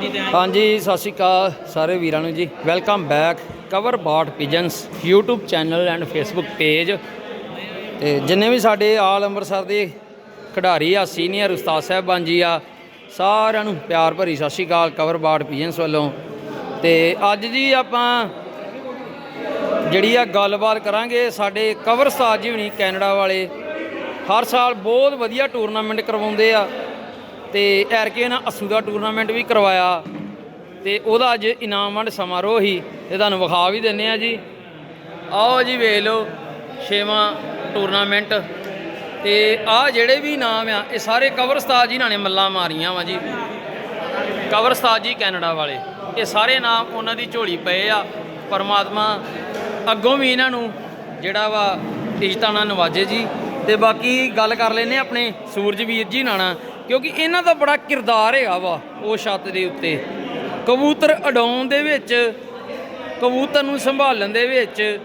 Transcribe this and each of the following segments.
ਹਾਂਜੀ, ਸਤਿ ਸ਼੍ਰੀ ਅਕਾਲ ਸਾਰੇ ਵੀਰਾਂ ਨੂੰ ਜੀ। ਵੈਲਕਮ ਬੈਕ ਕਵਰ ਬਾਟ pigeons YouTube channel and Facebook page ਤੇ ਜਿੰਨੇ ਵੀ ਸਾਡੇ ਆਲ ਅੰਮ੍ਰਿਤਸਰ ਦੇ ਖਿਡਾਰੀ ਆ ਸੀਨੀਅਰ ਉਸਤਾਦ ਸਾਹਿਬਾਨ ਜੀ ਆ, ਸਾਰਿਆਂ ਨੂੰ ਪਿਆਰ ਭਰੀ ਸਤਿ ਸ਼੍ਰੀ ਅਕਾਲ ਕਵਰ ਬਾਟ ਪਿਜਨਸ ਵੱਲੋਂ। ਤੇ ਅੱਜ ਜੀ ਆਪਾਂ ਜਿਹੜੀ ਆ ਗੱਲਬਾਤ ਕਰਾਂਗੇ, ਸਾਡੇ ਕਵਰ ਉਸਤਾਦ ਜੀ ਹੁਣੀ ਕੈਨੇਡਾ ਵਾਲੇ। ਹਰ ਸਾਲ ਬਹੁਤ ਵਧੀਆ ਟੂਰਨਾਮੈਂਟ ਕਰਵਾਉਂਦੇ ਆ। ਤੇ ਐਰਕੇ ਨਾ ਅਸੂ ਦਾ ਟੂਰਨਾਮੈਂਟ ਵੀ ਕਰਵਾਇਆ ਤੇ ਉਹਦਾ ਅੱਜ ਇਨਾਮ ਵੰਡ ਸਮਾਰੋਹ ਹੀ ਤੇ ਤੁਹਾਨੂੰ ਵਿਖਾ ਵੀ ਦਿੰਨੇ ਆ ਜੀ। ਆਓ ਜੀ ਵੇਖ ਲਓ ਛੇਵਾਂ ਟੂਰਨਾਮੈਂਟ ਤੇ ਆ ਜਿਹੜੇ ਵੀ ਨਾਮ ਆ, ਇਹ ਸਾਰੇ ਕਵਰ ਜੀ ਨਾਲ ਨੇ ਮੱਲਾਂ ਮਾਰੀਆਂ ਵਾ ਜੀ। ਕਵਰ ਜੀ ਕੈਨੇਡਾ ਵਾਲੇ, ਇਹ ਸਾਰੇ ਨਾਮ ਉਹਨਾਂ ਦੀ ਝੋਲੀ ਪਏ ਆ। ਪਰਮਾਤਮਾ ਅੱਗੋਂ ਵੀ ਇਹਨਾਂ ਨੂੰ ਜਿਹੜਾ ਵਾ ਇੱਜ਼ਤਾਂ ਨਾਲ ਨਵਾਜੇ ਜੀ। ਤੇ ਬਾਕੀ ਗੱਲ ਕਰ ਲੈਨੇ ਆਪਣੇ ਸੂਰਜਵੀਰ ਜੀ ਨਾਣਾ ਕਿਉਂਕਿ ਇਹਨਾਂ ਦਾ ਬੜਾ ਕਿਰਦਾਰ ਹੈਗਾ ਵਾ ਉਹ ਛੱਤ ਦੇ ਉੱਤੇ। ਕਬੂਤਰ ਉਡਾਉਣ ਦੇ ਵਿੱਚ, ਕਬੂਤਰ ਨੂੰ ਸੰਭਾਲਣ ਦੇ ਵਿੱਚ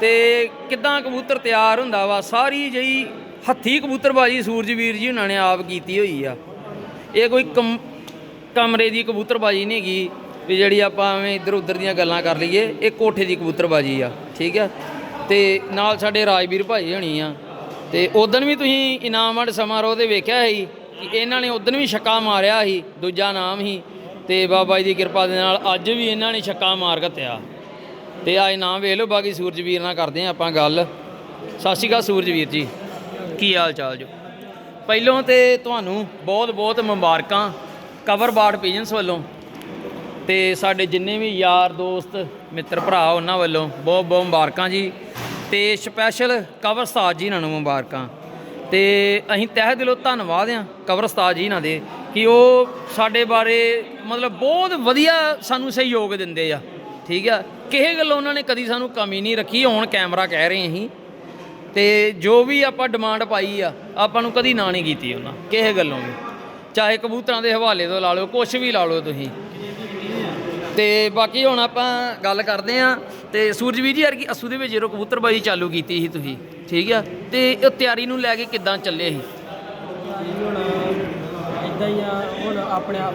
ਤੇ ਕਿਦਾਂ ਕਬੂਤਰ ਤਿਆਰ ਹੁੰਦਾ ਵਾ, ਸਾਰੀ ਜਈ ਹੱਥੀ ਕਬੂਤਰਬਾਜੀ ਸੂਰਜਵੀਰ ਜੀ ਉਹਨਾਂ ਨੇ ਆਪ ਕੀਤੀ ਹੋਈ ਆ। ਇਹ ਕੋਈ ਕਮ, ਕਮਰੇ ਦੀ ਕਬੂਤਰਬਾਜੀ ਨਹੀਂ ਹੈਗੀ ਵੀ ਜਿਹੜੀ ਆਪਾਂ ਐਵੇਂ ਇੱਧਰ ਉੱਧਰ ਦੀਆਂ ਗੱਲਾਂ ਕਰ ਲਈਏ, ਇਹ ਕੋਠੇ ਦੀ ਕਬੂਤਰਬਾਜੀ ਆ, ਠੀਕ ਆ? ਤੇ ਨਾਲ ਸਾਡੇ ਰਾਜਵੀਰ ਭਾਈ ਹੋਣੀ ਆ। ਤੇ ਉਦੋਂ ਵੀ ਤੁਸੀਂ ਇਨਾਮ ਵੰਡ ਸਮਾਰੋਹ ਦੇ ਵੇਖਿਆ ਸੀ ਕਿ ਇਹਨਾਂ ਨੇ ਉਦੋਂ ਵੀ ਛੱਕਾ ਮਾਰਿਆ ਸੀ, ਦੂਜਾ ਨਾਮ ਹੀ ਤੇ ਬਾਬਾ ਜੀ ਦੀ ਕਿਰਪਾ ਦੇ ਨਾਲ ਅੱਜ ਵੀ ਇਹਨਾਂ ਨੇ ਛੱਕਾ ਮਾਰ ਘੱਤਿਆ ਤੇ ਆ ਇਨਾਮ ਵੇਖ ਲਓ, ਬਾਕੀ ਸੂਰਜਵੀਰ ਨਾਲ ਕਰਦੇ ਆ ਆਪਾਂ ਗੱਲ। ਸਤਿ ਸ਼੍ਰੀ ਅਕਾਲ ਸੂਰਜਵੀਰ ਜੀ। ਕੀ ਹਾਲ ਚਾਲ ਜੋ? ਪਹਿਲੋਂ ਤੇ ਤੁਹਾਨੂੰ ਬਹੁਤ ਬਹੁਤ ਮੁਬਾਰਕਾਂ ਕਵਰ ਬਾੜ ਪੀਜਨਸ ਵੱਲੋਂ। ਤੇ ਸਾਡੇ ਜਿੰਨੇ ਵੀ ਯਾਰ ਦੋਸਤ, ਮਿੱਤਰ ਭਰਾ ਉਹਨਾਂ ਵੱਲੋਂ ਬਹੁਤ ਬਹੁਤ ਮੁਬਾਰਕਾਂ ਜੀ। ਤੇ ਸਪੈਸ਼ਲ ਕਵਰ ਉਸਤਾਦ ਜੀ ਇਹਨਾਂ ਨੂੰ ਮੁਬਾਰਕਾਂ। ਤੇ ਅਸੀਂ ਤਹਿ ਦਿਲੋਂ ਧੰਨਵਾਦ ਆ ਕਵਰ ਜੀ ਇਹਨਾਂ ਦੇ ਕਿ ਉਹ ਸਾਡੇ ਬਾਰੇ ਮਤਲਬ ਬਹੁਤ ਵਧੀਆ ਸਾਨੂੰ ਸਹਿਯੋਗ ਦਿੰਦੇ ਆ, ਠੀਕ ਆ। ਕਿਸੇ ਗੱਲੋਂ ਉਹਨਾਂ ਨੇ ਕਦੀ ਸਾਨੂੰ ਕਮੀ ਨਹੀਂ ਰੱਖੀ, ਹੁਣ ਕੈਮਰਾ ਕਹਿ ਰਹੇ ਅਸੀਂ। ਤੇ ਜੋ ਵੀ ਆਪਾਂ ਡਿਮਾਂਡ ਪਾਈ ਆ, ਆਪਾਂ ਨੂੰ ਕਦੀ ਨਾ ਨਹੀਂ ਕੀਤੀ ਉਹਨਾਂ, ਕਿਸੇ ਗੱਲੋਂ ਵੀ। ਚਾਹੇ ਕਬੂਤਰਾਂ ਦੇ ਹਵਾਲੇ ਤੋਂ ਲਾ ਲਓ ਕੁਝ ਵੀ ਲਾ ਲਓ ਤੁਸੀਂ। ਤੇ ਬਾਕੀ ਹੁਣ ਆਪਾਂ ਗੱਲ ਕਰਦੇ ਆ ਤੇ ਸੂਰਜਵੀਰ ਜੀ ਯਾਰ ਕਿ ਅਸੂ ਦੇ ਵਿੱਚ ਜਦੋਂ ਕਬੂਤਰਬਾਜੀ ਚਾਲੂ ਕੀਤੀ ਸੀ ਤੁਸੀਂ, ਠੀਕ ਆ? ਤੇ ਉਹ ਤਿਆਰੀ ਨੂੰ ਲੈ ਕੇ ਕਿੱਦਾਂ ਚੱਲੇ ਸੀ? ਹੁਣ ਇਦਾਂ ਹੀ ਆ, ਹੁਣ ਆਪਣੇ ਆਪ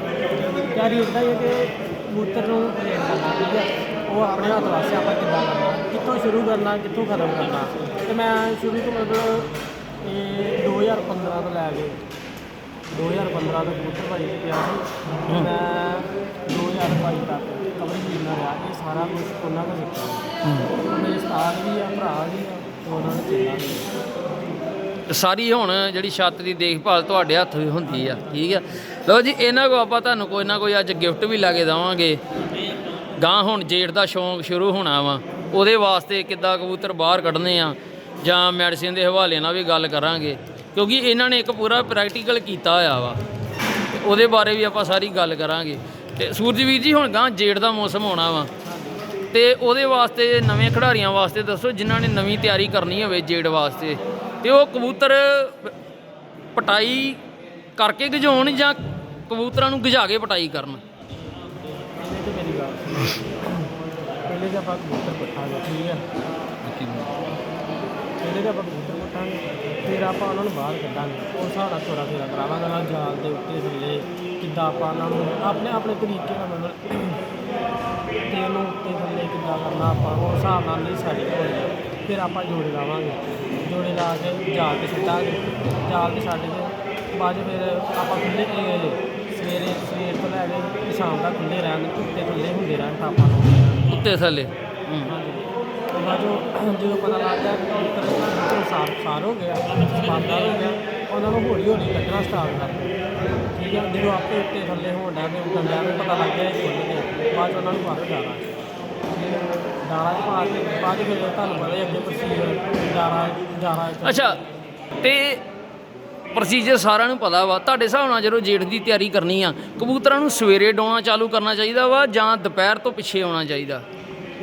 ਤਿਆਰੀ ਇਦਾਂ ਹੀ ਹੈ ਕਿ ਕਬੂਤਰ ਨੂੰ ਟ੍ਰੇਨ ਕਰਨਾ, ਠੀਕ ਹੈ ਉਹ ਆਪਣੇ ਹੱਥ ਵਾਸਤੇ ਆਪਾਂ ਕਿੱਦਾਂ ਕਰਨਾ? ਕਿੱਥੋਂ ਸ਼ੁਰੂ ਕਰਨਾ, ਕਿੱਥੋਂ ਖਤਮ ਕਰਨਾ? ਤੇ ਮੈਂ ਸ਼ੁਰੂ ਤੋਂ ਮਤਲਬ, ਇਹ 2015 ਤੋਂ ਲੈ ਕੇ 2015 ਤੋਂ ਕਬੂਤਰ ਭਾਈ ਪਿਆ ਸੀ। ਮੈਂ 2022 ਤੱਕ ਕਵਰਿੰਗ ਜਿੰਨਾ ਰਿਹਾ ਇਹ ਸਾਰਾ ਕੁਝ ਉਹਨਾਂ ਦਾ ਸਿੱਖਿਆ ਮੇਰੇ ਉਸਤਾਦ ਵੀ ਆ ਭਰਾ ਵੀ ਆ ਉਹਨਾਂ ਨੇ ਚੇਲਾ ਵੀ ਸਾਰੀ ਹੁਣ ਜਿਹੜੀ ਛੱਤ ਦੀ ਦੇਖਭਾਲ ਤੁਹਾਡੇ ਹੱਥ ਵੀ ਹੁੰਦੀ ਆ ਠੀਕ ਆ? ਲਓ ਜੀ ਇਹਨਾਂ ਕੋ ਆਪਾਂ ਤੁਹਾਨੂੰ ਕੋਈ ਨਾ ਕੋਈ ਅੱਜ ਗਿਫਟ ਵੀ ਲਾ ਕੇ ਦੇਵਾਂਗੇ। ਗਾਂ ਹੁਣ ਜੇਠ ਦਾ ਸ਼ੌਂਕ ਸ਼ੁਰੂ ਹੋਣਾ ਵਾ। ਉਹਦੇ ਵਾਸਤੇ ਕਿੱਦਾਂ ਕਬੂਤਰ ਬਾਹਰ ਕੱਢਨੇ ਆ ਜਾਂ ਮੈਡੀਸਿਨ ਦੇ ਹਵਾਲੇ ਨਾਲ ਵੀ ਗੱਲ ਕਰਾਂਗੇ। ਕਿਉਂਕਿ ਇਹਨਾਂ ਨੇ ਇੱਕ ਪੂਰਾ ਪ੍ਰੈਕਟੀਕਲ ਕੀਤਾ ਹੋਇਆ ਵਾ। ਤੇ ਉਹਦੇ ਬਾਰੇ ਵੀ ਆਪਾਂ ਸਾਰੀ ਗੱਲ ਕਰਾਂਗੇ। ਤੇ ਸੂਰਜਵੀਰ ਜੀ ਹੁਣ ਗਾਂ ਜੇਠ ਦਾ ਮੌਸਮ ਹੋਣਾ ਵਾ। ਤੇ ਉਹਦੇ ਵਾਸਤੇ ਨਵੇਂ ਖਿਡਾਰੀਆਂ ਵਾਸਤੇ ਦੱਸੋ ਜਿਨ੍ਹਾਂ ਨੇ ਨਵੀਂ ਤਿਆਰੀ ਕਰਨੀ ਹੋਵੇ ਜੇੜ ਵਾਸਤੇ। ਤੇ ਉਹ ਕਬੂਤਰ ਪਟਾਈ ਕਰਕੇ ਗਜਾਉਣ ਜਾਂ ਕਬੂਤਰਾਂ ਨੂੰ ਗਜਾ ਕੇ ਪਟਾਈ ਕਰਨ? ਪਹਿਲੇ ਤੇ ਆਪਾਂ ਕਬੂਤਰ ਪੱਟਾਂਗੇ ਠੀਕ ਹੈ। ਤਾਂ ਆਪਾਂ ਕਬੂਤਰ ਪੱਟਾਂਗੇ ਫਿਰ ਆਪਾਂ ਉਹਨਾਂ ਨੂੰ ਬਾਹਰ ਕੱਢਾਂਗੇ। ਉਹ ਨਾਲ ਚੋਰਾ ਫੇਰਾ ਕਰਾਵਾਂਗੇ ਨਾਲ ਜਾਲ ਦੇ ਉੱਤੇ ਥੱਲੇ ਕਿੱਦਾਂ ਆਪਾਂ ਉਹਨਾਂ ਨੂੰ ਆਪਣੇ ਆਪਣੇ ਤਰੀਕੇ ਨਾਲ ਮਤਲਬ ਤੇ ਉਹਨੂੰ ਉੱਤੇ ਥੱਲੇ ਕਿੱਦਾਂ ਕਰਨਾ ਆਪਾਂ ਉਹ ਹਿਸਾਬ ਨਾਲ ਨਹੀਂ ਸਾਡੀ ਹੋਣੀ। ਫਿਰ ਆਪਾਂ ਜੋੜੇ ਲਾਵਾਂਗੇ। ਜੋੜੇ ਲਾ ਕੇ ਜਾਲ ਤੇ ਛੱਡਾਂਗੇ ਜਾਲ ਤੇ ਛੱਡ ਕੇ ਬਾਅਦ ਫਿਰ ਆਪਾਂ ਖੁੱਲੇ ਸਵੇਰੇ ਸਵੇਰ ਤੋਂ ਲੈ ਕੇ ਸ਼ਾਮ ਤੱਕ ਖੁੱਲੇ ਰਹਿਣ ਉੱਤੇ ਥੱਲੇ ਹੁੰਦੇ ਰਹਿਣ ਤਾਂ ਆਪਾਂ ਨੂੰ। ਉੱਤੇ ਥੱਲੇ। ਹੂੰ। ਹਾਂਜੀ ਜਦੋਂ ਪਤਾ ਲੱਗ ਕਿ ਕਬੂਤਰ ਸਾਰ ਸਾਰ ਹੋ ਗਿਆ ਸਪਾਨਦਾਰ ਹੋ ਗਿਆ, ਉਹਨਾਂ ਨੂੰ ਹੌਲੀ ਹੌਲੀ ਕੱਢਣਾ ਸਟਾਰਟ ਕਰ ਠੀਕ ਹੈ, ਜਦੋਂ ਆਪੇ ਉੱਤੇ ਥੱਲੇ ਹੋਣ ਡਿਆ ਤੇ ਉੱਡਣ ਨੂੰ ਪਤਾ ਲੱਗ ਗਿਆ ਇਹ ਖੁੱਲ ਗਿਆ ਬਾਅਦ ਉਹਨਾਂ ਨੂੰ ਬਾਹਰ ਜਾਣਾ। ਡਾਰਾ ਚ ਪਾ ਕੇ ਬਾਅਦ ਫਿਰ ਤੁਹਾਨੂੰ ਪਤਾ ਹੀ ਅੱਗੇ ਪ੍ਰੋਸੀਜਰ ਡਾਰਾ ਡਾਰਾ ਅੱਛਾ, ਤੇ ਪ੍ਰੋਸੀਜਰ ਸਾਰਿਆਂ ਨੂੰ ਪਤਾ ਵਾ, ਤੁਹਾਡੇ ਹਿਸਾਬ ਨਾਲ ਜਦੋਂ ਜੇਠ ਦੀ ਤਿਆਰੀ ਕਰਨੀ ਆ, ਕਬੂਤਰਾਂ ਨੂੰ ਸਵੇਰੇ ਡਾਉਣਾ ਚਾਲੂ ਕਰਨਾ ਚਾਹੀਦਾ ਵਾ ਜਾਂ ਦੁਪਹਿਰ ਤੋਂ ਪਿੱਛੇ ਆਉਣਾ ਚਾਹੀਦਾ?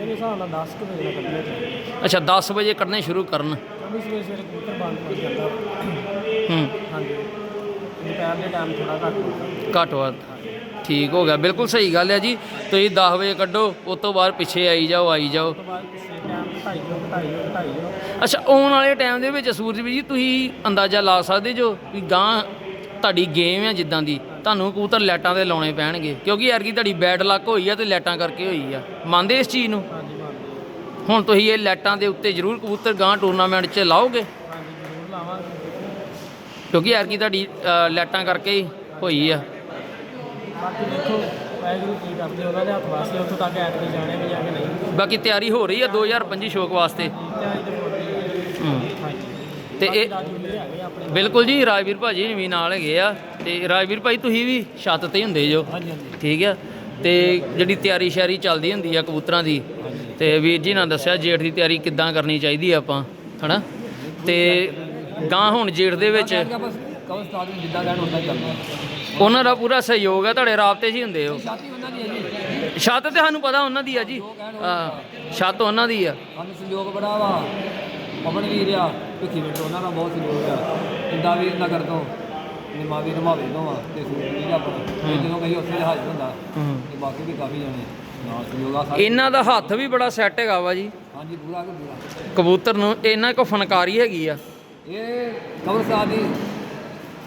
ਮੇਰੇ ਹਿਸਾਬ ਨਾਲ 10 ਕੁ ਵਜੇ ਦਾ ਕੱਢਣਾ ਚਾਹੀਦਾ ਅੱਛਾ 10 ਵਜੇ ਕੱਢਣੇ ਸ਼ੁਰੂ ਕਰਨ। ਕਿਉਂਕਿ ਸਵੇਰੇ ਸਵੇਰੇ ਕਬੂਤਰ ਬੰਦ ਹੋ ਜਾਂਦਾ। ਹੂੰ। ਹਾਂਜੀ। ਦੁਪਹਿਰ ਦੇ ਟਾਈਮ ਥੋੜਾ ਘੱਟ ਹੁੰਦਾ ਘੱਟ ਵੱਧ ਠੀਕ ਹੋ ਗਿਆ। ਬਿਲਕੁਲ ਸਹੀ ਗੱਲ ਹੈ ਜੀ। ਤੁਸੀਂ 10 ਵਜੇ ਕੱਢੋ ਉਸ ਤੋਂ ਬਾਅਦ ਪਿੱਛੇ ਆਈ ਜਾਓ ਆਈ ਜਾਓ। ਉਸ ਤੋਂ ਬਾਅਦ ਟਾਈਮ ਅੱਛਾ ਆਉਣ ਵਾਲੇ ਟਾਈਮ ਦੇ ਵਿੱਚ ਸੂਰਜ ਵੀ ਜੀ ਤੁਸੀਂ ਅੰਦਾਜ਼ਾ ਲਾ ਸਕਦੇ ਜੋ ਵੀ ਗਾਂ ਤੁਹਾਡੀ ਗੇਮ ਆ ਜਿੱਦਾਂ ਦੀ। ਤੁਹਾਨੂੰ ਕਬੂਤਰ ਲਾਈਟਾਂ ਤੇ ਲਾਉਣੇ ਪੈਣਗੇ। ਕਿਉਂਕਿ ਐਰਕੀ ਤੁਹਾਡੀ ਬੈਡ ਲੱਕ ਹੋਈ ਆ ਤੇ ਲਾਈਟਾਂ ਕਰਕੇ ਹੋਈ ਆ। ਮੰਨਦੇ ਇਸ ਚੀਜ਼ ਨੂੰ? ਹੁਣ ਤੁਸੀਂ ਇਹ ਲਾਈਟਾਂ ਦੇ ਉੱਤੇ ਜ਼ਰੂਰ ਕਬੂਤਰ ਗਾਂ ਟੂਰਨਾਮੈਂਟ 'ਚ ਲਾਓਗੇ? ਹਾਂਜੀ ਜ਼ਰੂਰ ਲਾਵਾਂਗੇ ਕਿਉਂਕਿ ਐਰਕੀ ਤੁਹਾਡੀ ਅ, ਲਾਈਟਾਂ ਕਰਕੇ ਹੀ ਹੋਈ ਆ। ਬਾਕੀ ਦੇਖੋ ਵਾਹਿਗੁਰੂ ਕੀ ਕਰਦੇ ਉਹਨਾਂ ਦੇ ਹੱਥ ਵਾਸਤੇ ਉੱਥੋਂ ਤੱਕ ਐਤ ਨਹੀਂ ਜਾਣੇ ਵੀ ਜਾਂ ਕਿ ਨਹੀਂ। ਬਾਕੀ ਤਿਆਰੀ ਹੋ ਰਹੀ ਆ 2025 ਸ਼ੋਕ ਵਾਸਤੇ। ਤਿਆਰੀ ਤੇ ਹੋ ਰਹੀ ਹੈ ਹੂੰ। ਹਾਂਜੀ ਤੇ ਬਾਕੀ ਇਹ ਬਿਲਕੁਲ ਜੀ ਰਾਜਵੀਰ ਭਾਜੀ ਵੀ ਨਾਲ ਹੈਗੇ ਆ। ਤੇ ਰਾਜਵੀਰ ਭਾਈ ਤੁਸੀਂ ਵੀ ਛੱਤ ਤੇ ਹੁੰਦੇ ਜੋ। ਠੀਕ ਆ। ਤੇ ਜਿਹੜੀ ਤਿਆਰੀ ਸ਼ਿਆਰੀ ਚੱਲਦੀ ਹੁੰਦੀ ਆ ਕਬੂਤਰਾਂ ਦੀ ਤੇ ਵੀਰ ਜੀ ਨਾਲ ਦੱਸਿਆ ਜੇਠ ਦੀ ਤਿਆਰੀ ਕਿੱਦਾਂ ਕਰਨੀ ਚਾਹੀਦੀ ਆ ਆਪਾਂ ਹਨਾ? ਤੇ ਗਾਂ ਹੁਣ ਜੇਠ ਦੇ ਵਿੱਚ? ਬਸ ਕਵਰ ਸਟਾਰਟ ਨੂੰ ਜਿੱਦਾਂ ਕਹਿਣ ਹੁੰਦਾ ਚੱਲਦਾ। ਉਹਨਾਂ ਦਾ ਪੂਰਾ ਸਹਿਯੋਗ ਆ ਤੁਹਾਡੇ ਰਾਬਤੇ 'ਚ ਹੀ ਹੁੰਦੇ ਹੋ ਉਹਨਾਂ ਦੀ ਹੈ ਜੀ। ਛੱਤ ਤੇ ਸਾਨੂੰ ਪਤਾ ਉਹਨਾਂ ਦੀ ਆ ਜੀ। ਹਾਂ, ਛੱਤ ਉਹਨਾਂ ਦੀ ਆ। ਸਾਨੂੰ ਸਹਿਯੋਗ ਬੜਾ ਵਾ। ਪਵਨ ਵੀਰ ਆ ਭਿੱਖੀ ਵੀਰ ਉਹਨਾਂ ਦਾ ਬਹੁਤ ਸਹਿਯੋਗ ਆ। ਇੰਦਾ ਵੀਰ ਨਗਰ ਤੋਂ ਨਿਮਾ ਵੀਰ ਮਾਵੇ ਤੋਂ ਆ ਤੇ ਸੂਰਜ ਵੀਰ ਆਪਣਾ ਜਦੋਂ ਕਹੀ ਉੱਥੇ ਹਾਜ਼ਰ ਹੁੰਦਾ ਹੂੰ। ਤੇ ਬਾਕੀ ਵੀ ਕਾਫੀ ਜਣੇ ਇਹਨਾਂ ਦਾ ਹੱਥ ਵੀ ਬੜਾ ਸੈੱਟ ਹੈਗਾ ਵਾ ਜੀ। ਹਾਂਜੀ ਪੂਰਾ ਕਿ ਪੂਰਾ ਕਬੂਤਰ ਨੂੰ ਇਹਨਾਂ ਕੋ ਫਨਕਾਰੀ ਹੈਗੀ ਆ। ਇਹ ਕਵਰ ਸਾਹਿਬ ਦੀ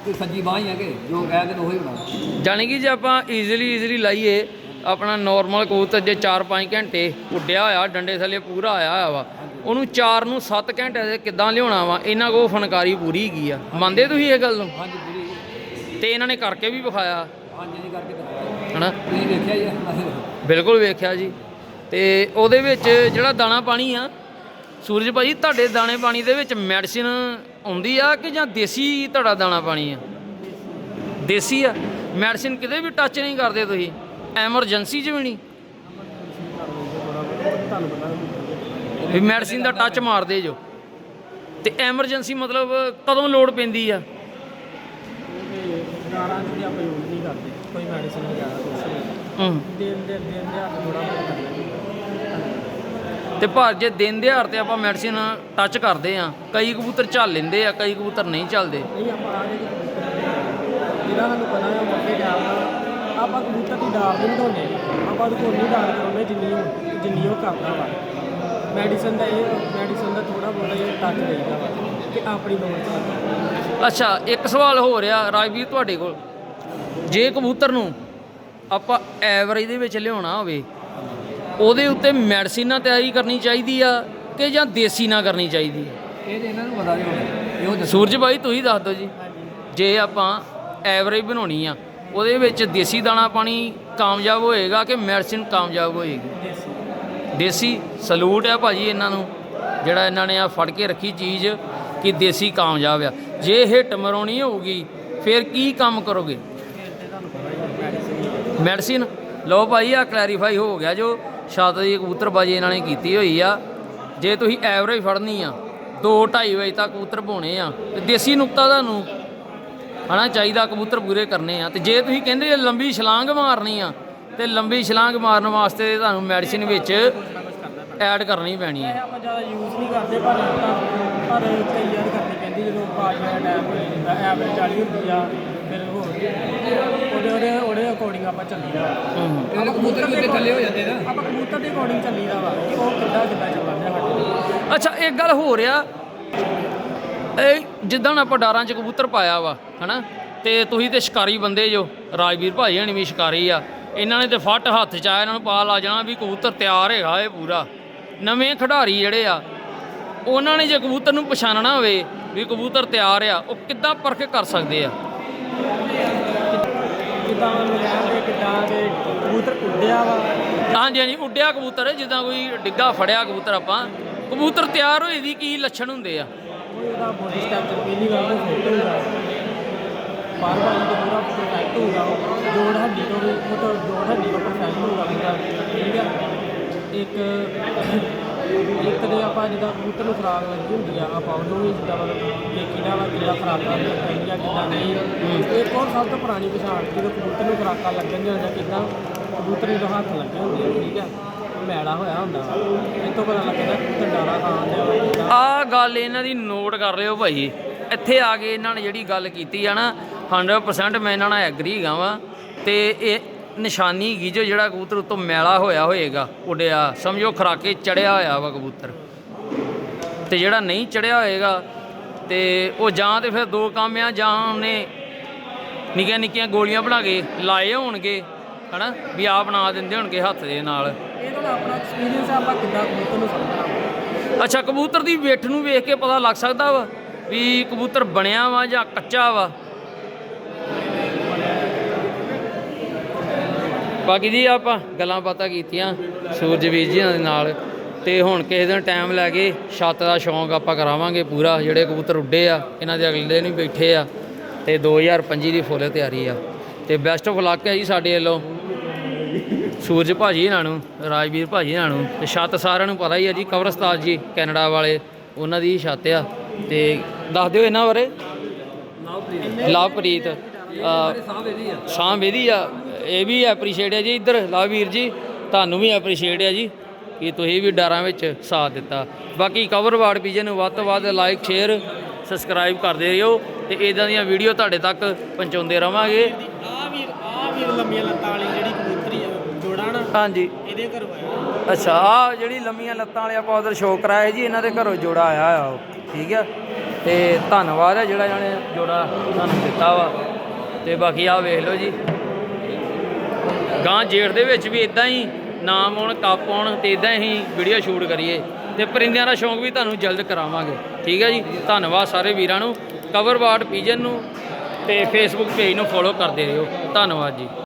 ਕੋਈ ਸੱਜੀ ਬਾਹ ਹੀ ਹੈ ਕਿ ਜੋ ਕਹਿ ਦੇ ਉਹੀ ਬਣਾ। ਜਾਣੀ ਕਿ ਜੇ ਆਪਾਂ ਈਜ਼ੀਲੀ ਈਜ਼ੀਲੀ ਲਾਈਏ ਆਪਣਾ ਨਾਰਮਲ ਕਬੂਤਰ ਜੇ 4-5 ਘੰਟੇ ਉੱਡਿਆ ਹੋਇਆ ਡੰਡੇ ਥੱਲੇ ਪੂਰਾ ਆਇਆ ਹੋਇਆ ਵਾ ਉਹਨੂੰ 4 ਨੂੰ 7 ਘੰਟੇ ਦੇ ਕਿੱਦਾਂ ਲਿਆਉਣਾ ਵਾ ਇਹਨਾਂ ਕੋ ਫਨਕਾਰੀ ਪੂਰੀ ਹੈਗੀ ਆ। ਮੰਨਦੇ ਤੁਸੀਂ ਇਹ ਗੱਲ ਨੂੰ? ਹਾਂਜੀ ਪੂਰੀ। ਤੇ ਇਹਨਾਂ ਨੇ ਕਰਕੇ ਵੀ ਵਿਖਾਇਆ। ਹਾਂਜੀ ਜੀ ਕਰਕੇ ਦਿਖਾਇਆ ਹਨਾ? ਤੁਸੀਂ ਦੇਖਿਆ ਹੀ ਆ ਬਿਲਕੁਲ ਵੇਖਿਆ ਜੀ। ਤੇ ਉਹਦੇ ਵਿੱਚ ਜਿਹੜਾ ਦਾਣਾ ਪਾਣੀ ਆ ਸੂਰਜ ਭਾਜੀ ਤੁਹਾਡੇ ਦਾਣੇ ਪਾਣੀ ਦੇ ਵਿੱਚ ਮੈਡੀਸਿਨ ਆਉਂਦੀ ਆ ਕਿ ਜਾਂ ਦੇਸੀ ਤੁਹਾਡਾ ਦਾਣਾ ਪਾਣੀ ਆ? ਦੇਸੀ ਆ। ਮੈਡੀਸਿਨ ਕਿਤੇ ਵੀ ਟੱਚ ਨਹੀਂ ਕਰਦੇ ਤੁਸੀਂ। ਐਮਰਜੈਂਸੀ 'ਚ ਵੀ ਨਹੀਂ। ਵੀ ਮੈਡੀਸਿਨ ਦਾ ਟੱਚ ਮਾਰਦੇ ਜੋ। ਤੇ ਐਮਰਜੈਂਸੀ ਮਤਲਬ ਕਦੋਂ ਲੋੜ ਪੈਂਦੀ ਆ ਗਾਰਾਂ ਦੀ ਆਪਾਂ ਯੂਜ਼ ਨਹੀਂ ਕਰਦੇ ਕੋਈ ਮੈਡੀਸਿਨ ਵਗੈਰਾ ਕੁਛ ਨਹੀਂ। ਹੂੰ। ਦਿਨ ਦੇ ਦਿਨ ਦੇ ਹੱਥ ਥੋੜਾ ਬਹੁਤ ਕਰਨਾ ਤੇ ਪਰ ਜੇ ਦਿਨ ਦਿਹਾੜ ਤੇ ਆਪਾਂ ਮੈਡੀਸਿਨ ਟੱਚ ਕਰਦੇ ਆ ਕਈ ਕਬੂਤਰ ਝੱਲ ਲੈਂਦੇ ਆ ਕਈ ਕਬੂਤਰ ਨਹੀਂ ਝੱਲਦੇ ਨਹੀਂ ਆਪਾਂ ਆ ਜਿਹੜੇ ਜਿਹੜਾ ਸਾਨੂੰ ਪਤਾ ਹੈ ਮੌਕੇ ਤੇ ਆਪਾਂ ਆਪਾਂ ਕਬੂਤਰ ਦੀ ਡਾਰ ਨਹੀਂ ਢੋਨੇ ਆਪਾਂ ਉਹਦੇ ਕੋਲ ਨਹੀਂ ਡਾਰ ਕਰਾਉਂਦੇ ਜਿੰਨੀ ਉਹ ਜਿੰਨੀ ਉਹ ਕਰਦਾ ਵਾ। ਮੈਡੀਸਨ ਦਾ ਇਹ ਮੈਡੀਸਨ ਦਾ ਥੋੜਾ ਬਹੁਤਾ ਇਹ ਟੱਚ ਦੇਈਦਾ ਵਾ ਕਿ ਆਪਣੀ ਲੋੜ ਚ ਅੱਛਾ ਇੱਕ ਸਵਾਲ ਹੋ ਰਿਹਾ ਰਾਜਵੀਰ ਤੁਹਾਡੇ ਕੋਲ। ਜੇ ਕਬੂਤਰ ਨੂੰ ਆਪਾਂ ਐਵਰੇਜ ਦੇ ਵਿੱਚ ਲਿਆਉਣਾ ਹੋਵੇ ਉਹਦੇ ਉੱਤੇ ਮੈਡੀਸਿਨ ਤਿਆਰੀ ਕਰਨੀ ਚਾਹੀਦੀ ਆ ਕਿ ਜਾਂ ਦੇਸੀ ਨਾਲ ਕਰਨੀ ਚਾਹੀਦੀ ਆ? ਇਹ ਤੇ ਇਹਨਾਂ ਨੂੰ ਪਤਾ ਨਹੀਂ ਹੋਣਾ। ਇਹੋ ਦੱਸੋ। ਸੂਰਜ ਭਾਈ ਤੁਸੀਂ ਦੱਸ ਦਿਓ ਜੀ। ਜੇ ਆਪਾਂ ਐਵਰੇਜ ਬਣਾਉਣੀ ਆ ਉਹਦੇ ਵਿੱਚ ਦੇਸੀ ਦਾਣਾ ਪਾਣੀ ਕਾਮਯਾਬ ਹੋਏਗਾ ਕਿ ਮੈਡੀਸਿਨ ਕਾਮਯਾਬ ਹੋਏਗੀ? ਦੇਸੀ। ਸਲੂਟ ਹੈ ਭਾਜੀ ਇਹਨਾਂ ਨੂੰ ਜਿਹੜਾ ਇਹਨਾਂ ਨੇ ਆ ਫੜ ਕੇ ਰੱਖੀ ਚੀਜ਼ ਕਿ ਦੇਸੀ ਕਾਮਯਾਬ ਆ। ਜੇ ਹਿੱਟ ਮਰਾਉਣੀ ਹੋਊਗੀ ਫਿਰ ਕੀ ਕੰਮ ਕਰੋਗੇ? ਮੈਡੀਸਿਨ। ਲਓ ਭਾਈ ਆ ਕਲੈਰੀਫਾਈ ਹੋ ਗਿਆ ਜੋ ਛੱਤ ਦੀ ਕਬੂਤਰਬਾਜੀ ਇਹਨਾਂ ਨੇ ਕੀਤੀ ਹੋਈ ਆ। ਜੇ ਤੁਸੀਂ ਐਵਰੇਜ ਫੜਨੀ ਆ 2 2.5 ਵਜੇ ਤੱਕ ਕਬੂਤਰ ਪਾਉਣੇ ਆ, ਤੇ ਦੇਸੀ ਨੁਕਤਾ ਤੁਹਾਨੂੰ ਹਨਾ ਚਾਹੀਦਾ ਕਬੂਤਰ ਪੂਰੇ ਕਰਨੇ ਆ। ਤੇ ਜੇ ਤੁਸੀਂ ਕਹਿੰਦੇ ਲੰਬੀ ਛਲਾਂਗ ਮਾਰਨੀ ਆ, ਤੇ ਲੰਬੀ ਛਲਾਂਗ ਮਾਰਨ ਵਾਸਤੇ ਤੁਹਾਨੂੰ ਮੈਡੀਸਿਨ ਵਿੱਚ ਐਡ ਕਰਨੀ ਪੈਣੀ ਹੈ ਆਪਾਂ ਜ਼ਿਆਦਾ ਯੂਜ਼ ਨਹੀਂ ਕਰਦੇ ਪਰ ਪਰ ਕਈ ਵਾਰ ਕਰਨੀ ਪੈਂਦੀ ਜਦੋਂ ਪਾਜ ਦਾ ਟਾਈਮ ਐਵਰੇਜ 40 ਹੁੰਦੀ ਆ, ਫਿਰ ਹੋਰ। ਉਹਦੇ ਉਹਦੇ ਉਹਦੇ ਅਕੋਰਡਿੰਗ ਆਪਾਂ ਚੱਲੀਦਾ ਵਾ। ਹੂੰ। ਆਪਾਂ ਕਬੂਤਰ ਦੇ ਥੱਲੇ ਹੋ ਜਾਂਦੇ ਨਾ। ਆਪਾਂ ਕਬੂਤਰ ਦੇ ਅਕੋਰਡਿੰਗ ਚੱਲੀਦਾ ਵਾ ਕਿ ਉਹ ਕਿੱਦਾਂ ਕਿੱਦਾਂ ਚੱਲਦਾ ਸਾਡੇ। ਅੱਛਾ ਇੱਕ ਗੱਲ ਹੋ ਰਿਹਾ ਇਹ ਜਿੱਦਾਂ ਆਪਾਂ ਡਾਰਾਂ 'ਚ ਕਬੂਤਰ ਪਾਇਆ ਵਾ ਹਨਾ? ਤੇ ਤੁਸੀਂ ਤੇ ਸ਼ਿਕਾਰੀ ਬੰਦੇ ਜੋ ਰਾਜਵੀਰ ਭਾਈ ਹਣੀ ਵੀ ਸ਼ਿਕਾਰੀ ਆ। ਇਹਨਾਂ ਨੇ ਤੇ ਫੱਟ ਹੱਥ 'ਚ ਆਇਆ ਇਹਨਾਂ ਨੂੰ ਪਾ ਲਾ ਜਾਣਾ ਵੀ ਕਬੂਤਰ ਤਿਆਰ ਹੈਗਾ ਇਹ ਪੂਰਾ। ਨਵੇਂ ਖਿਡਾਰੀ ਜਿਹੜੇ ਆ ਉਹਨਾਂ ਨੇ ਜੇ ਕਬੂਤਰ ਨੂੰ ਪਛਾਣਨਾ ਹੋਵੇ ਵੀ ਕਬੂਤਰ ਤਿਆਰ ਆ ਉਹ ਕਿੱਦਾਂ ਪਰਖ ਕਰ ਸਕਦੇ ਆ? ਕਿੱਦਾਂ ਮਿਲਿਆ ਤੇ ਕਿੱਦਾਂ ਦੇ ਕਬੂਤਰ ਉੱਡਿਆ ਵਾ? ਹਾਂਜੀ ਹਾਂਜੀ ਉੱਡਿਆ ਕਬੂਤਰ ਹੈ, ਜਿੱਦਾਂ ਕੋਈ ਡਿੱਗਾ ਫੜਿਆ ਕਬੂਤਰ ਆਪਾਂ। ਕਬੂਤਰ ਤਿਆਰ ਹੋਏ ਦੀ ਕੀ ਲੱਛਣ ਹੁੰਦੇ ਆ? ਉਹ ਉਹਦਾ ਬੋਡੀ ਸਟਰਕਚਰ ਪਹਿਲੀ ਵਾਰ ਤੋਂ ਫਿੱਟ ਹੋਊਗਾ। ਬਾਰ ਬਾਰ ਤੋਂ ਪੂਰਾ ਪਰਫੈਕਟ ਹੋਊਗਾ। ਉਹ ਜੋੜ ਹੱਡੀ ਤੋਂ ਵੀ ਉਹ ਤੋਂ ਜੋੜ ਹੱਡੀ ਤੋਂ ਪਰਫੈਕਟ ਹੋਊਗਾ ਪੂਰਾ ਠੀਕ ਹੈ ਇੱਕ ਇੱਕ ਦੇ ਆਪਾਂ ਜਿੱਦਾਂ ਕਬੂਤਰ ਨੂੰ ਖੁਰਾਕ ਲੱਗੀ ਹੁੰਦੀ ਆ ਆਪਾਂ ਉਹਨੂੰ ਵੀ ਜਿੱਦਾਂ ਮਤਲਬ ਦੇਖੀਦਾ ਵਾ ਕਿੱਦਾਂ ਖੁਰਾਕਾਂ ਪੈਂਦੀਆਂ ਕਿੱਦਾਂ ਨਹੀਂ ਇੱਕ ਹੋਰ ਸਭ ਤੋਂ ਪੁਰਾਣੀ ਪਛਾਣ ਜਦੋਂ ਕਬੂਤਰ ਨੂੰ ਖੁਰਾਕਾਂ ਲੱਗਣਗੀਆਂ ਜਾਂ ਕਿੱਦਾਂ ਕਬੂਤਰ ਨੂੰ ਹੱਥ ਲੱਗੇ ਹੁੰਦੇ ਆ ਠੀਕ ਹੈ ਉਹ ਮੈਲਾ ਹੋਇਆ ਹੁੰਦਾ ਇਹ ਤੋਂ ਪਤਾ ਲੱਗਦਾ ਕਬੂਤਰ ਡਾਰਾ ਕਿੱਦਾਂ। ਆ ਗੱਲ ਇਹਨਾਂ ਦੀ ਨੋਟ ਕਰ ਲਿਓ ਭਾਈ। ਇੱਥੇ ਆ ਕੇ ਇਹਨਾਂ ਨੇ ਜਿਹੜੀ ਗੱਲ ਕੀਤੀ ਆ ਨਾ 100% ਮੈਂ ਇਹਨਾਂ ਨਾਲ ਐਗਰੀ ਹੈਗਾ ਵਾਂ। ਤੇ ਇਹ ਨਿਸ਼ਾਨੀ ਹੈਗੀ ਜੋ ਜਿਹੜਾ ਕਬੂਤਰ ਉੱਤੋਂ ਮੈਲਾ ਹੋਇਆ ਹੋਏਗਾ ਉੱਡਿਆ ਸਮਝੋ ਖਰਾਕੇ ਚੜਿਆ ਹੋਇਆ ਵਾ ਕਬੂਤਰ। ਤੇ ਜਿਹੜਾ ਨਹੀਂ ਚੜਿਆ ਹੋਏਗਾ ਤੇ ਉਹ ਜਾਂ ਤੇ ਫਿਰ ਦੋ ਕੰਮ ਆ ਜਾਂ ਉਹਨੇ ਨਿੱਕੀਆਂ ਨਿੱਕੀਆਂ ਗੋਲੀਆਂ ਬਣਾ ਕੇ ਲਾਏ ਹੋਣਗੇ ਹਨਾ? ਵੀ ਆਪ ਬਣਾ ਦਿੰਦੇ ਹੋਣਗੇ ਹੱਥ ਦੇ ਨਾਲ। ਇਹ ਤਾਂ ਆਪਣਾ ਐਕਸਪੀਰੀਅੰਸ ਆ ਆਪਾਂ ਕਿੱਦਾਂ ਕਬੂਤਰ ਨੂੰ ਸਮਝਣਾ। ਅੱਛਾ ਕਬੂਤਰ ਦੀ ਵੇਠ ਨੂੰ ਵੇਖ ਕੇ ਪਤਾ ਲੱਗ ਸਕਦਾ ਵਾ ਵੀ ਕਬੂਤਰ ਬਣਿਆ ਵਾ ਜਾਂ ਕੱਚਾ ਵਾ? ਬਾਕੀ ਜੀ ਆਪਾਂ ਗੱਲਾਂ ਬਾਤਾਂ ਕੀਤੀਆਂ ਸੂਰਜ ਵੀਰ ਜੀਆਂ ਦੇ ਨਾਲ ਤੇ ਹੁਣ ਕਿਸੇ ਦਿਨ ਟਾਈਮ ਲੈ ਕੇ ਛੱਤ ਦਾ ਸ਼ੌਂਕ ਆਪਾਂ ਕਰਾਵਾਂਗੇ ਪੂਰਾ ਜਿਹੜੇ ਕਬੂਤਰ ਉੱਡੇ ਆ ਇਹਨਾਂ ਦੇ ਅਗਲੇ ਦਿਨ ਹੀ ਬੈਠੇ ਆ ਤੇ 2025 ਦੀ ਫੁੱਲ ਤਿਆਰੀ ਆ। ਤੇ ਬੈਸਟ ਆਫ ਲੱਕ ਹੈ ਜੀ ਸਾਡੇ ਵੱਲੋਂ। ਸੂਰਜ ਭਾਜੀ ਇਹਨਾਂ ਨੂੰ ਰਾਜਵੀਰ ਭਾਜੀ ਇਹਨਾਂ ਨੂੰ ਤੇ ਛੱਤ ਸਾਰਿਆਂ ਨੂੰ ਪਤਾ ਹੀ ਹੈ ਜੀ ਕਵਰਸਤਾਜ ਜੀ ਕੈਨੇਡਾ ਵਾਲੇ ਉਹਨਾਂ ਦੀ ਛੱਤ ਆ। ਤੇ ਦੱਸ ਦਿਓ ਇਹਨਾਂ ਬਾਰੇ। ਲਵਪ੍ਰੀਤ। ਸਾਹ ਵੇਦੀ ਆ। ਇਹ ਵੀ ਐਪਰੀਸ਼ੀਏਟ ਹੈ ਜੀ ਇੱਧਰ। ਲਵਵੀਰ ਜੀ ਤੁਹਾਨੂੰ ਵੀ ਐਪਰੀਸ਼ੀਏਟ ਹੈ ਜੀ ਕਿ ਤੁਸੀਂ ਵੀ ਡਰਾਂ ਵਿੱਚ ਸਾਥ ਦਿੱਤਾ। ਬਾਕੀ ਕਵਰ ਵਾਰਡ ਪੀਜੇ ਨੂੰ ਵੱਧ ਤੋਂ ਵੱਧ ਲਾਈਕ ਸ਼ੇਅਰ ਸਬਸਕ੍ਰਾਈਬ ਕਰਦੇ ਰਹੋ ਤੇ ਇਦਾਂ ਦੀਆਂ ਵੀਡੀਓ ਤੁਹਾਡੇ ਤੱਕ ਪਹੁੰਚਾਉਂਦੇ ਰਵਾਂਗੇ। ਆ ਵੀਰ ਆ ਵੀਰ ਲੰਮੀਆਂ ਲੱਤਾਂ ਵਾਲੀ ਜਿਹੜੀ ਕਬੂਤਰੀ ਜੋੜਾ ਨਾ ਹਾਂਜੀ। ਇਹਦੇ ਘਰੋਂ ਆਇਆ। ਅੱਛਾ ਆ ਜਿਹੜੀ ਲੰਮੀਆਂ ਲੱਤਾਂ ਵਾਲੇ ਆਪਾਂ ਉਧਰ ਸ਼ੋਅ ਕਰਾਇਆ ਜੀ ਇਹਨਾਂ ਦੇ ਘਰੋਂ ਜੋੜਾ ਆਇਆ ਆ ਠੀਕ ਆ? ਤੇ ਧੰਨਵਾਦ ਹੈ ਜਿਹੜਾ ਇਹਨਾਂ ਨੇ ਜੋੜਾ ਸਾਨੂੰ ਦਿੱਤਾ ਵਾ। ਤੇ ਬਾਕੀ ਆ ਵੇਖ ਲਓ ਜੀ। ਗਾਂ ਜੇਠ ਦੇ ਵਿੱਚ ਵੀ ਇਦਾਂ ਹੀ ਨਾਮ ਆਉਣ, ਕੱਪ ਆਉਣ ਤੇ ਇਦਾਂ ਹੀ ਵੀਡੀਓ ਸ਼ੂਟ ਕਰੀਏ। ਤੇ ਪਰਿੰਦਿਆਂ ਦਾ ਸ਼ੌਂਕ ਵੀ ਤੁਹਾਨੂੰ ਜਲਦ ਕਰਾਵਾਂਗੇ। ਠੀਕ ਹੈ ਜੀ? ਧੰਨਵਾਦ ਸਾਰੇ ਵੀਰਾਂ ਨੂੰ। ਕਵਰ ਵਾਰਡ ਪੀਜਨ ਨੂੰ ਤੇ ਫੇਸਬੁੱਕ ਪੇਜ ਨੂੰ ਫੋਲੋ ਕਰਦੇ ਰਹੋ। ਧੰਨਵਾਦ ਜੀ।